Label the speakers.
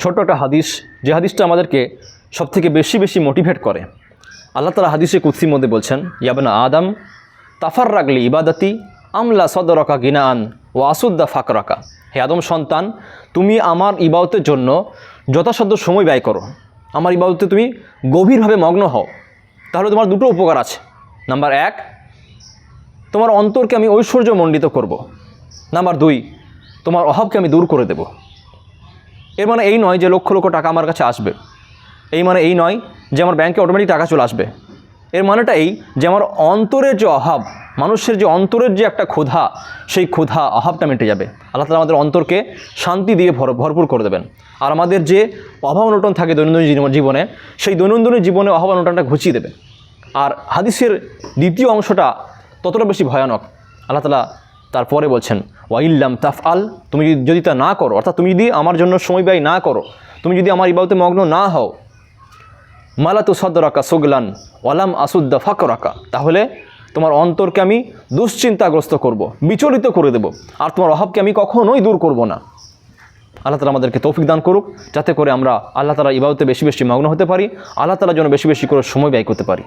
Speaker 1: ছোট্ট একটা হাদিস, যে হাদিসটা আমাদেরকে সবথেকে বেশি বেশি মোটিভেট করে। আল্লাহ তালা হাদিসে কুৎসির মধ্যে বলছেন ইয়াবনা আদম তাফার রাগলি ইবাদতি, আমলা সদরকা গিনান ও আসুদ্দা ফাকরাকা। হে আদম সন্তান, তুমি আমার ইবাদতের জন্য যথাসাধ্য সময় ব্যয় করো। আমার ইবাদতে তুমি গভীরভাবে মগ্ন হও। তাহলে তোমার দুটো উপকার আছে। নাম্বার এক, তোমার অন্তরকে আমি ঐশ্বর্যমণ্ডিত করব। নাম্বার দুই, তোমার অভাবকে আমি দূর করে দেব। এর মানে এই নয় যে লক্ষ লক্ষ টাকা আমার কাছে আসবে। এই মানে এই নয় যে আমার ব্যাংকে অটোমেটিক টাকা চলে আসবে। এর মানেটা এই যে আমার অন্তরের যে অভাব, মানুষের যে অন্তরের যে একটা ক্ষুধা, সেই ক্ষুধা, অভাবটা মেটে যাবে। আল্লাহ তালা আমাদের অন্তরকে শান্তি দিয়ে ভর, ভরপুর করে দেবেন। আর আমাদের যে অভাব অনটন থাকে দৈনন্দিন জীবন- সেই দৈনন্দিন জীবনে অভাব অনটনটা ঘুচিয়ে দেবে। আর হাদিসের দ্বিতীয় অংশটা ততটা বেশি ভয়ানক। আল্লাহ তালা তারপরে বলছেন ওয়াইল্লাম তাফ আল তুমি যদি- তা না করো, অর্থাৎ তুমি যদি আমার জন্য সময় ব্যয় না করো, তুমি যদি আমার ইবাদতে মগ্ন না হও, মালা মালাতু সদরাকা সুগলান ওয়ালাম আসুদ্দা ফাকরাকা, তাহলে তোমার অন্তরকে আমি দুশ্চিন্তাগ্রস্ত করব, বিচলিত করে দেব, আর তোমার অভাবকে আমি কখনোই দূর করব না। আল্লাহ তালা আমাদেরকে তৌফিক দান করুক, যাতে করে আমরা আল্লাহ তালা ইবাদতে বেশি বেশি মগ্ন হতে পারি, আল্লাহ তালার জন্য বেশি বেশি করে সময় ব্যয় করতে পারি।